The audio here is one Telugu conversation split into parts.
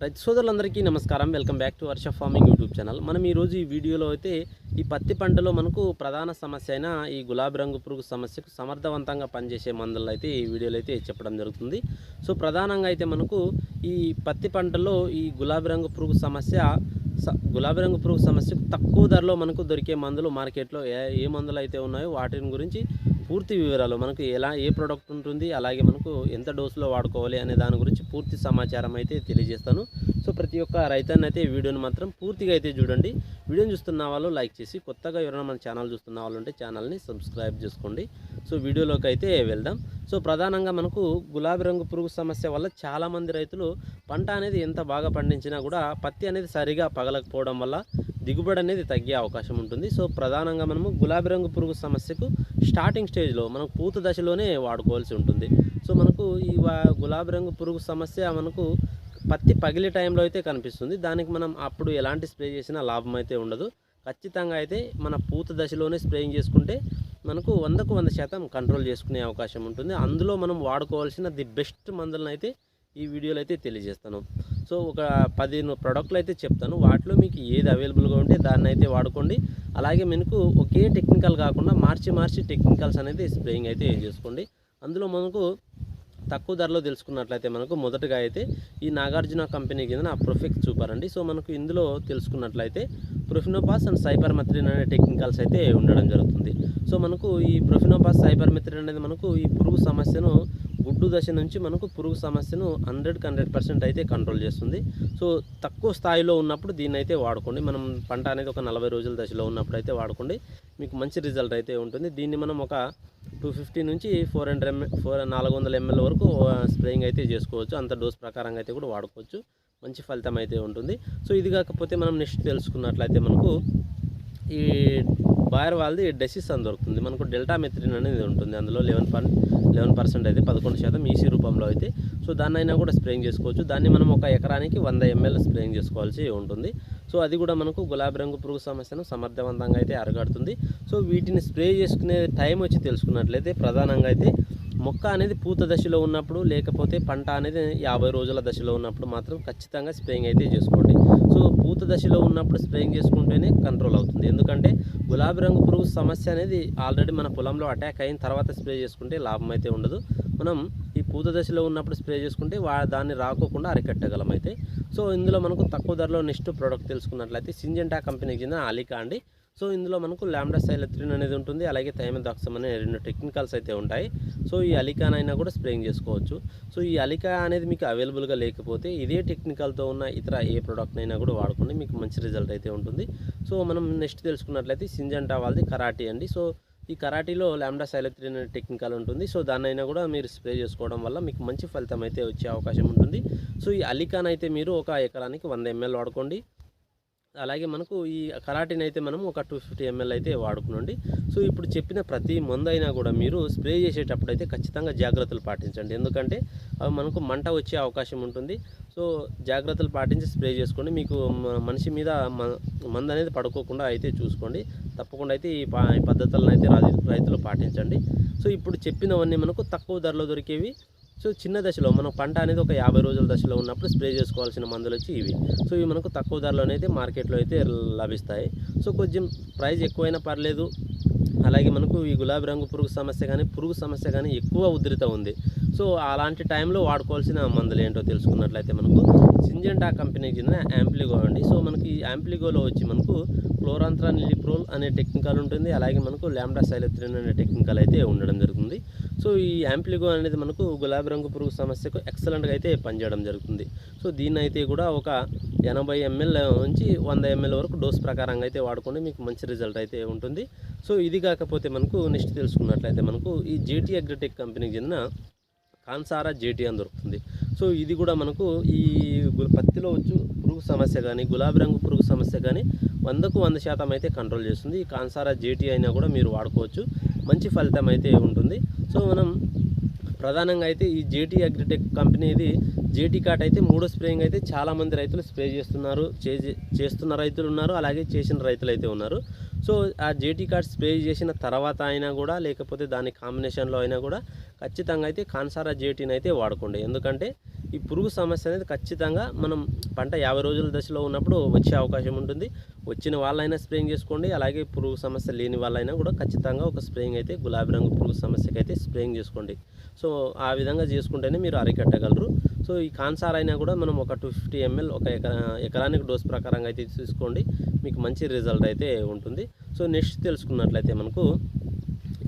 రైతు సోదరులందరికీ నమస్కారం. Welcome back to Varsha farming YouTube channel. మనం ఈరోజు ఈ వీడియోలో అయితే ఈ పత్తి పంటలో మనకు ప్రధాన సమస్య అయిన ఈ గులాబీ రంగు పురుగు సమస్యకు సమర్థవంతంగా పనిచేసే మందులు అయితే ఈ వీడియోలో అయితే చెప్పడం జరుగుతుంది. సో ప్రధానంగా అయితే మనకు ఈ పత్తి పంటలో ఈ గులాబీ రంగు పురుగు సమస్య స- గులాబీ రంగు పురుగు సమస్యకు తక్కువ ధరలో మనకు దొరికే మందులు మార్కెట్లో ఏ ఏ మందులు అయితే ఉన్నాయో వాటిని గురించి పూర్తి వివరాలు మనకు ఎలా ఏ ప్రోడక్ట్ ఉంటుంది అలాగే మనకు ఎంత డోసులో వాడుకోవాలి అనే దాని గురించి పూర్తి సమాచారం అయితే తెలియజేస్తాను. సో ప్రతి ఒక్క రైతాన్ని అయితే వీడియోని మాత్రం పూర్తిగా అయితే చూడండి. వీడియోని చూస్తున్న వాళ్ళు లైక్ చేసి కొత్తగా ఎవరైనా మన ఛానల్ చూస్తున్న వాళ్ళు ఉంటే ఛానల్ని సబ్స్క్రైబ్ చేసుకోండి. సో వీడియోలోకి అయితే వెళ్దాం. సో ప్రధానంగా మనకు గులాబీ రంగు పురుగు సమస్య వల్ల చాలామంది రైతులు పంట అనేది ఎంత బాగా పండించినా కూడా పత్తి అనేది సరిగా పగలకపోవడం వల్ల దిగుబడి అనేది తగ్గే అవకాశం ఉంటుంది. సో ప్రధానంగా మనము గులాబీ రంగు పురుగు సమస్యకు స్టార్టింగ్ స్టేజ్లో మనం పూత దశలోనే వాడుకోవాల్సి ఉంటుంది. సో మనకు ఈ గులాబీ రంగు పురుగు సమస్య మనకు పత్తి పగిలే టైంలో అయితే కనిపిస్తుంది. దానికి మనం అప్పుడు ఎలాంటి స్ప్రే చేసినా లాభం అయితే ఉండదు. ఖచ్చితంగా అయితే మన పూత దశలోనే స్ప్రేయింగ్ చేసుకుంటే మనకు వందకు వంద శాతం కంట్రోల్ చేసుకునే అవకాశం ఉంటుంది. అందులో మనం వాడుకోవాల్సిన ది బెస్ట్ మందులను అయితే ఈ వీడియోలో అయితే తెలియజేస్తాను. సో ఒక పదిహేను ప్రోడక్ట్లు అయితే చెప్తాను. వాటిలో మీకు ఏది అవైలబుల్గా ఉంటే దాన్ని అయితే వాడుకోండి. అలాగే మనకు ఒకే టెక్నికల్ కాకుండా మార్చి మార్చి టెక్నికల్స్ అనేది స్ప్రేయింగ్ అయితే చేసుకోండి. అందులో మనకు తక్కువ ధరలో తెలుసుకున్నట్లయితే మనకు మొదటగా అయితే ఈ నాగార్జున కంపెనీ కింద నా ప్రొఫెక్ట్ సూపర్ అండి సో మనకు ఇందులో తెలుసుకున్నట్లయితే ప్రొఫినోపాస్ అండ్ సైబర్ మెత్రిన్ అనే టెక్నికల్స్ అయితే ఉండడం జరుగుతుంది. సో మనకు ఈ ప్రొఫినోపాస్ సైబర్ మెత్రిన్ అనేది మనకు ఈ పురుగు సమస్యను గుడ్డు దశ నుంచి మనకు పురుగు సమస్యను హండ్రెడ్కి హండ్రెడ్ పర్సెంట్ అయితే కంట్రోల్ చేస్తుంది. సో తక్కువ స్థాయిలో ఉన్నప్పుడు దీన్ని అయితే వాడుకోండి. మనం పంట అనేది ఒక నలభై రోజుల దశలో ఉన్నప్పుడు అయితే వాడుకోండి. మీకు మంచి రిజల్ట్ అయితే ఉంటుంది. దీన్ని మనం ఒక టూ ఫిఫ్టీ నుంచి ఫోర్ హండ్రెడ్ ఎంఎల్ ఫోర్ నాలుగు వందల ఎంఎల్ వరకు స్ప్రేయింగ్ అయితే చేసుకోవచ్చు. అంత డోస్ ప్రకారంగా అయితే కూడా వాడుకోవచ్చు. మంచి ఫలితం అయితే ఉంటుంది. సో ఇది కాకపోతే మనం నెక్స్ట్ తెలుసుకున్నట్లయితే మనకు ఈ బాయర్ వాళ్ళది డెసిస్ అని దొరుకుతుంది. మనకు డెల్టా మెథ్రిన్ అనేది ఉంటుంది. అందులో లెవెన్ పర్ లెవెన్ పర్సెంట్ అయితే పదకొండు శాతం ఈసీ రూపంలో అయితే. సో దాన్నైనా కూడా స్ప్రేయింగ్ చేసుకోవచ్చు. దాన్ని మనం ఒక ఎకరానికి వంద ఎంఎల్ స్ప్రేయింగ్ చేసుకోవాల్సి ఉంటుంది. సో అది కూడా మనకు గులాబీ రంగు పురుగు సమస్యను సమర్థవంతంగా అయితే అరగడుతుంది సో వీటిని స్ప్రే చేసుకునే టైం వచ్చి తెలుసుకున్నట్లయితే ప్రధానంగా అయితే మొక్క అనేది పూత దశలో ఉన్నప్పుడు లేకపోతే పంట అనేది యాభై రోజుల దశలో ఉన్నప్పుడు మాత్రం ఖచ్చితంగా స్ప్రేయింగ్ అయితే చేసుకోండి. సో పూత దశలో ఉన్నప్పుడు స్ప్రేయింగ్ చేసుకుంటేనే కంట్రోల్ అవుతుంది. ఎందుకంటే గులాబీ రంగు పురుగు సమస్య అనేది ఆల్రెడీ మన పొలంలో అటాక్ అయిన తర్వాత స్ప్రే చేసుకుంటే లాభం అయితే ఉండదు. మనం ఈ పూత దశలో ఉన్నప్పుడు స్ప్రే చేసుకుంటే వా దాన్ని రాకోకుండా అరికట్టగలం అయితే సో ఇందులో మనకు తక్కువ ధరలో నెక్స్ట్ ప్రోడక్ట్ తెలుసుకున్నట్లయితే సింజెంటా కంపెనీకి చెందిన అలికా అండి. సో ఇందులో మనకు ల్యాండా సైలత్రిన్ అనేది ఉంటుంది అలాగే థైమెదాక్సమ్ అనే రెండు టెక్నికల్స్ అయితే ఉంటాయి. సో ఈ అలికాన్ అయినా కూడా స్ప్రేయింగ్ చేసుకోవచ్చు. సో ఈ అలికా అనేది మీకు అవైలబుల్గా లేకపోతే ఇదే టెక్నికల్తో ఉన్న ఇతర ఏ ప్రోడక్ట్ అయినా కూడా వాడుకోండి మీకు మంచి రిజల్ట్ అయితే ఉంటుంది. సో మనం నెక్స్ట్ తెలుసుకున్నట్లయితే సింజంటా వాళ్ళది కరాటీ అండి. సో ఈ కరాటీలో ల్యాండా సైలత్రిన్ అనే టెక్నికల్ ఉంటుంది. సో దాన్నైనా కూడా మీరు స్ప్రే చేసుకోవడం వల్ల మీకు మంచి ఫలితం అయితే వచ్చే అవకాశం ఉంటుంది. సో ఈ అలికాన్ అయితే మీరు ఒక ఎకరానికి వంద ఎంఎల్ వాడుకోండి. అలాగే మనకు ఈ కరాటిన్ అయితే మనం ఒక టూ ఫిఫ్టీ ఎంఎల్ అయితే వాడుకునండి. సో ఇప్పుడు చెప్పిన ప్రతి మందైనా కూడా మీరు స్ప్రే చేసేటప్పుడు అయితే ఖచ్చితంగా జాగ్రత్తలు పాటించండి. ఎందుకంటే అవి మనకు మంట వచ్చే అవకాశం ఉంటుంది. సో జాగ్రత్తలు పాటించి స్ప్రే చేసుకోండి. మీకు మనిషి మీద మ- మందు అనేది పడుకోకుండా అయితే చూసుకోండి. తప్పకుండా అయితే ఈ పా- ఈ పద్ధతులను అయితే రైతులు పాటించండి. సో ఇప్పుడు చెప్పినవన్నీ మనకు తక్కువ ధరలో దొరికేవి సో చిన్న దశలో మనం పంట అనేది ఒక యాభై రోజుల దశలో ఉన్నప్పుడు స్ప్రే చేసుకోవాల్సిన మందులు వచ్చి ఇవి. సో ఇవి మనకు తక్కువ ధరలోనే అయితే మార్కెట్లో అయితే లభిస్తాయి. సో కొంచెం ప్రైస్ ఎక్కువైనా పర్లేదు. అలాగే మనకు ఈ గులాబీ రంగు పురుగు సమస్య కానీ పురుగు సమస్య కానీ ఎక్కువ ఉధృత ఉంది. సో అలాంటి టైంలో వాడుకోవాల్సిన మందులు ఏంటో తెలుసుకున్నట్లయితే మనకు సింజెంటా కంపెనీకి చెందిన యాంప్లిగో అండి. సో మనకి ఈ యాంప్లిగోలో వచ్చి మనకు క్లోరాంత్రానిలిప్రోల్ అనే టెక్నికల్ ఉంటుంది. అలాగే మనకు ల్యాండా సైలత్రిన్ అనే టెక్నికల్ అయితే ఉండడం జరుగుతుంది. సో ఈ యాంప్లిగో అనేది మనకు గులాబీ రంగు పురుగు సమస్యకు ఎక్సలెంట్గా అయితే పనిచేయడం జరుగుతుంది. సో దీన్ని అయితే కూడా ఒక ఎనభై ఎంఎల్ నుంచి వంద ఎంఎల్ వరకు డోస్ ప్రకారంగా అయితే వాడుకోండి మీకు మంచి రిజల్ట్ అయితే ఉంటుంది. సో ఇది కాకపోతే మనకు నెక్స్ట్ తెలుసుకున్నట్లయితే మనకు ఈ జేటీ అగ్రిటెక్ కంపెనీకి చెందిన కాన్సారా జేటీ అని దొరుకుతుంది. సో ఇది కూడా మనకు ఈ పత్తిలో వచ్చు పురుగు సమస్య కానీ గులాబీ రంగు పురుగు సమస్య కానీ వందకు వంద శాతం అయితే కంట్రోల్ చేస్తుంది. ఈ కాన్సారా జేటీ అయినా కూడా మీరు వాడుకోవచ్చు. మంచి ఫలితం అయితే ఉంటుంది. సో మనం ప్రధానంగా అయితే ఈ జేటీ అగ్రిటెక్ కంపెనీది జేటీ కాట్ అయితే మూడో స్ప్రేయింగ్ అయితే చాలామంది రైతులు స్ప్రే చేస్తున్నారు. చే- చేస్తున్న రైతులు ఉన్నారు. అలాగే చేసిన రైతులు అయితే ఉన్నారు. సో ఆ జేటీ కార్డ్ స్ప్రే చేసిన తర్వాత అయినా కూడా లేకపోతే దాని కాంబినేషన్లో అయినా కూడా ఖచ్చితంగా అయితే కాన్సారా జేటీని అయితే వాడుకోండి. ఎందుకంటే ఈ పురుగు సమస్య అనేది ఖచ్చితంగా మనం పంట యాభై రోజుల దశలో ఉన్నప్పుడు వచ్చే అవకాశం ఉంటుంది. వచ్చిన వాళ్ళైనా స్ప్రేయింగ్ చేసుకోండి. అలాగే పురుగు సమస్య లేని వాళ్ళైనా కూడా ఖచ్చితంగా ఒక స్ప్రేయింగ్ అయితే గులాబీ రంగు పురుగు సమస్యకైతే స్ప్రేయింగ్ చేసుకోండి. సో ఆ విధంగా చేసుకుంటేనే మీరు అరికట్టగలరు. సో ఈ కాన్సార్ అయినా కూడా మనం ఒక టూ ఫిఫ్టీ ఎంఎల్ ఒక ఎకరా ఎకరానికి డోస్ ప్రకారంగా అయితే తీసుకోండి. మీకు మంచి రిజల్ట్ అయితే ఉంటుంది. సో నెక్స్ట్ తెలుసుకున్నట్లయితే మనకు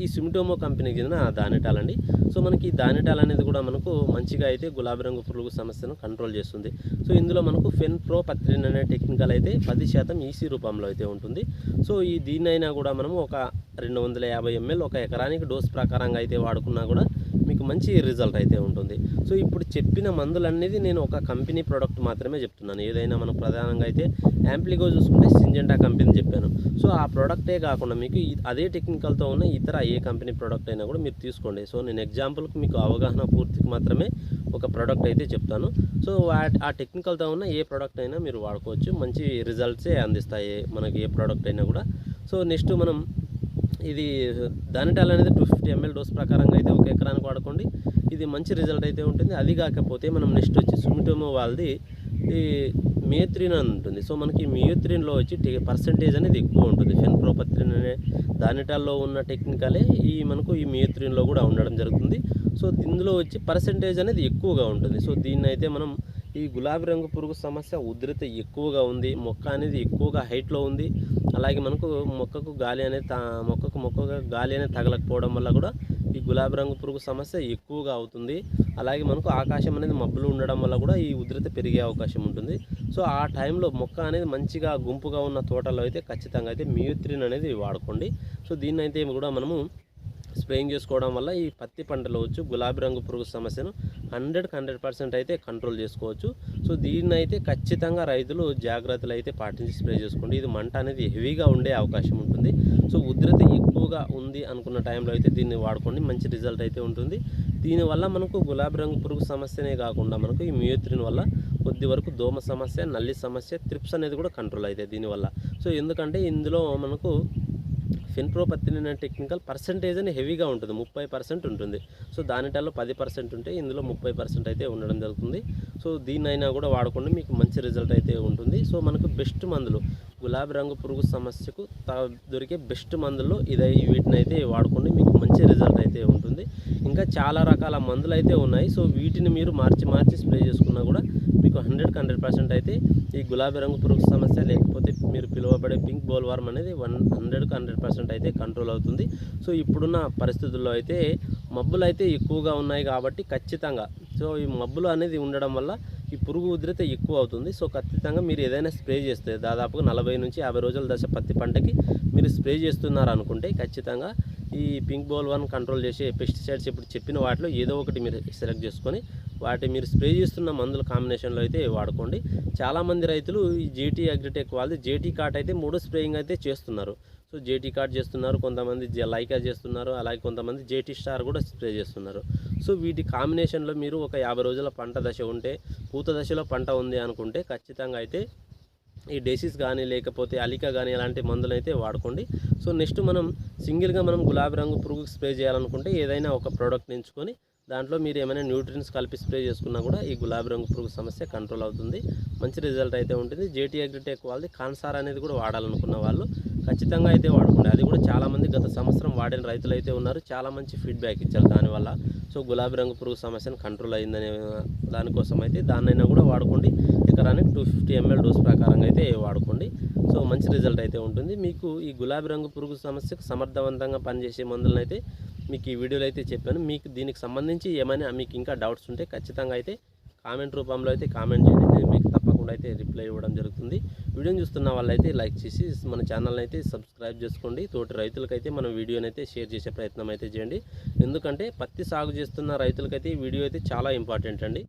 ఈ సిమిటోమో కంపెనీకి చెందిన దానిటాల్ అండి. సో మనకి ఈ దానిటాల్ అనేది కూడా మనకు మంచిగా అయితే గులాబీ రంగు పురుగు సమస్యను కంట్రోల్ చేస్తుంది. సో ఇందులో మనకు ఫెన్ ప్రో పత్రిన్ అనే టెక్నికల్ అయితే పది శాతం ఈసీ రూపంలో అయితే ఉంటుంది. సో ఈ దీన్నైనా కూడా మనము ఒక రెండు వందల యాభై ఎంఎల్ ఒక ఎకరానికి డోస్ ప్రకారంగా అయితే వాడుకున్నా కూడా మీకు మంచి రిజల్ట్ అయితే ఉంటుంది. సో ఇప్పుడు చెప్పిన మందులు అనేది నేను ఒక కంపెనీ ప్రోడక్ట్ మాత్రమే చెప్తున్నాను. ఏదైనా మనం ప్రధానంగా అయితే యాంప్లిగో చూసుకుంటే సింజెంటా కంపెనీ చెప్పాను. సో ఆ ప్రోడక్టే కాకుండా మీకు అదే టెక్నికల్తో ఉన్న ఇతర ఏ కంపెనీ ప్రోడక్ట్ అయినా కూడా మీరు తీసుకోండి. సో నేను ఎగ్జాంపుల్కి మీకు అవగాహన పూర్తికి మాత్రమే ఒక ప్రోడక్ట్ అయితే చెప్తాను. సో ఆ టెక్నికల్తో ఉన్న ఏ ప్రోడక్ట్ అయినా మీరు వాడుకోవచ్చు. మంచి రిజల్ట్సే అందిస్తాయి. మనకి ఏ ప్రోడక్ట్ అయినా కూడా. సో నెక్స్ట్ మనం ఇది దానిటాల్ అనేది టూ ఫిఫ్టీ ఎంఎల్ డోస్ ప్రకారంగా అయితే ఒక ఎకరానికి వాడుకోండి. ఇది మంచి రిజల్ట్ అయితే ఉంటుంది. అది కాకపోతే మనం నెక్స్ట్ వచ్చి సుమిటోమో వాళ్ళది ఈ మియోత్రిన్ అని ఉంటుంది. సో మనకి మియోత్రిన్లో వచ్చి పర్సంటేజ్ అనేది ఎక్కువ ఉంటుంది. ఫెన్ప్రోపత్రిన్ అనే దానిటాల్లో ఉన్న టెక్నికలే ఈ మనకు ఈ మియోత్రిన్లో కూడా ఉండడం జరుగుతుంది. సో ఇందులో వచ్చి పర్సంటేజ్ అనేది ఎక్కువగా ఉంటుంది. సో దీన్ని అయితే మనం ఈ గులాబీ రంగు పురుగు సమస్య ఉధృత ఎక్కువగా ఉంది. మొక్క అనేది ఎక్కువగా హైట్లో ఉంది. అలాగే మనకు మొక్కకు గాలి అనేది మొక్కకు మొక్కగా గాలి అనేది తగలకపోవడం వల్ల కూడా ఈ గులాబీ రంగు పురుగు సమస్య ఎక్కువగా అవుతుంది. అలాగే మనకు ఆకాశం అనేది మబ్బులు ఉండడం వల్ల కూడా ఈ ఉధృత పెరిగే అవకాశం ఉంటుంది. సో ఆ టైంలో మొక్క అనేది మంచిగా గుంపుగా ఉన్న తోటలో అయితే ఖచ్చితంగా అయితే మ్యూత్రిన్ అనేది వాడుకోండి. సో దీన్ని అయితే కూడా మనము స్ప్రేయింగ్ చేసుకోవడం వల్ల ఈ పత్తి పంటలో వచ్చు గులాబీ రంగు పురుగు సమస్యను హండ్రెడ్కి హండ్రెడ్ పర్సెంట్ అయితే కంట్రోల్ చేసుకోవచ్చు. సో దీన్ని అయితే ఖచ్చితంగా రైతులు జాగ్రత్తలు అయితే పాటించి స్ప్రే చేసుకోండి. ఇది మంట అనేది హెవీగా ఉండే అవకాశం ఉంటుంది. సో ఉధృతి ఎక్కువగా ఉంది అనుకున్న టైంలో అయితే దీన్ని వాడుకోండి. మంచి రిజల్ట్ అయితే ఉంటుంది. దీనివల్ల మనకు గులాబీ రంగు పురుగు సమస్యనే కాకుండా మనకు ఈ మియోత్రిన్ వల్ల కొద్ది వరకు దోమ సమస్య నల్లి సమస్య త్రిప్స్ అనేది కూడా కంట్రోల్ అవుతాయి దీనివల్ల. సో ఎందుకంటే ఇందులో మనకు ఫిన్ప్రోపత్తిన్ పత్తిన టెక్నికల్ పర్సంటేజ్ అని హెవీగా ఉంటుంది. ముప్పై పర్సెంట్ ఉంటుంది. సో దానిటల్లో పది పర్సెంట్ ఉంటే ఇందులో ముప్పై పర్సెంట్ అయితే ఉండడం జరుగుతుంది. సో దీన్నైనా కూడా వాడుకోండి మీకు మంచి రిజల్ట్ అయితే ఉంటుంది. సో మనకు బెస్ట్ మందులు గులాబీ రంగు పురుగు సమస్యకు త- దొరికే బెస్ట్ మందుల్లో ఇదై వీటిని అయితే వాడుకోండి మీకు మంచి రిజల్ట్ అయితే ఉంటుంది. ఇంకా చాలా రకాల మందులు అయితే ఉన్నాయి. సో వీటిని మీరు మార్చి మార్చి స్ప్రే చేసుకున్నా కూడా మీకు హండ్రెడ్కి హండ్రెడ్ పర్సెంట్ అయితే ఈ గులాబీ రంగు పురుగు సమస్య లేకపోతే మీరు పిలువబడే పింక్ బోల్ వార్మ్ అనేది వన్ హండ్రెడ్కి హండ్రెడ్ పర్సెంట్ అయితే కంట్రోల్ అవుతుంది. సో ఇప్పుడున్న పరిస్థితుల్లో అయితే మబ్బులు అయితే ఎక్కువగా ఉన్నాయి కాబట్టి ఖచ్చితంగా. సో ఈ మబ్బులు అనేది ఉండడం వల్ల ఈ పురుగు ఉధృత ఎక్కువ అవుతుంది. సో ఖచ్చితంగా మీరు ఏదైనా స్ప్రే చేస్తే దాదాపుగా నలభై నుంచి యాభై రోజుల దశ పత్తి పంటకి మీరు స్ప్రే చేస్తున్నారు అనుకుంటే ఖచ్చితంగా ఈ పింక్ బోల్ వన్ కంట్రోల్ చేసే పెస్టిసైడ్స్ ఇప్పుడు చెప్పిన వాటిలో ఏదో ఒకటి మీరు సెలెక్ట్ చేసుకొని వాటి మీరు స్ప్రే చేస్తున్న మందుల కాంబినేషన్లో అయితే వాడుకోండి. చాలామంది రైతులు ఈ జేటీ అగ్రిటెక్ వాళ్ళది జేటీ కాట్ అయితే మూడు స్ప్రేయింగ్ అయితే చేస్తున్నారు. సో జేటీ కార్డ్ చేస్తున్నారు కొంతమంది జ- లైకా చేస్తున్నారు అలాగే కొంతమంది జేటీ స్టార్ కూడా స్ప్రే చేస్తున్నారు. సో వీటి కాంబినేషన్లో మీరు ఒక యాభై రోజుల పంట దశ ఉంటే పూత దశలో పంట ఉంది అనుకుంటే ఖచ్చితంగా అయితే ఈ డెసిస్ కానీ లేకపోతే అలికా కానీ అలాంటి మందులు అయితే వాడుకోండి. సో నెక్స్ట్ మనం సింగిల్గా మనం గులాబీ రంగు పురుగుకి స్ప్రే చేయాలనుకుంటే ఏదైనా ఒక ప్రోడక్ట్ ఎంచుకొని దాంట్లో మీరు ఏమైనా న్యూట్రియన్స్ కలిపి స్ప్రే చేసుకున్నా కూడా ఈ గులాబీ రంగు పురుగు సమస్య కంట్రోల్ అవుతుంది. మంచి రిజల్ట్ అయితే ఉంటుంది. జేటీ అగ్రిటెక్ వాళ్ళది కాన్సార్ అనేది కూడా వాడాలనుకున్న వాళ్ళు ఖచ్చితంగా అయితే వాడుకుండే అది కూడా చాలామంది గత సంవత్సరం వాడిన రైతులు అయితే ఉన్నారు. చాలా మంచి ఫీడ్బ్యాక్ ఇచ్చారు దానివల్ల. సో గులాబీ రంగు పురుగు సమస్యను కంట్రోల్ అయిందనే దానికోసం అయితే దాన్నైనా కూడా వాడుకోండి. ఎకరానికి టూ ఫిఫ్టీ ఎంఎల్ డోస్ ప్రకారంగా అయితే వాడుకోండి. సో మంచి రిజల్ట్ అయితే ఉంటుంది. మీకు ఈ గులాబీ రంగు పురుగు సమస్యకు సమర్థవంతంగా పనిచేసే మందులను అయితే మీకు ఈ వీడియోలో అయితే చెప్పాను. మీకు దీనికి సంబంధించి ఏమైనా మీకు ఇంకా డౌట్స్ ఉంటే ఖచ్చితంగా అయితే కామెంట్ రూపంలో అయితే కామెంట్ చేయండి. నేను మీకు తప్పకుండా అయితే రిప్లై ఇవ్వడం జరుగుతుంది. వీడియోని చూస్తున్న వాళ్ళైతే లైక్ చేసి మన ఛానల్ని అయితే సబ్స్క్రైబ్ చేసుకోండి. తోటి రైతులకైతే మన వీడియోని అయితే షేర్ చేసే ప్రయత్నం అయితే చేయండి. ఎందుకంటే పత్తి సాగు చేస్తున్న రైతులకైతే ఈ వీడియో అయితే చాలా ఇంపార్టెంట్ అండి.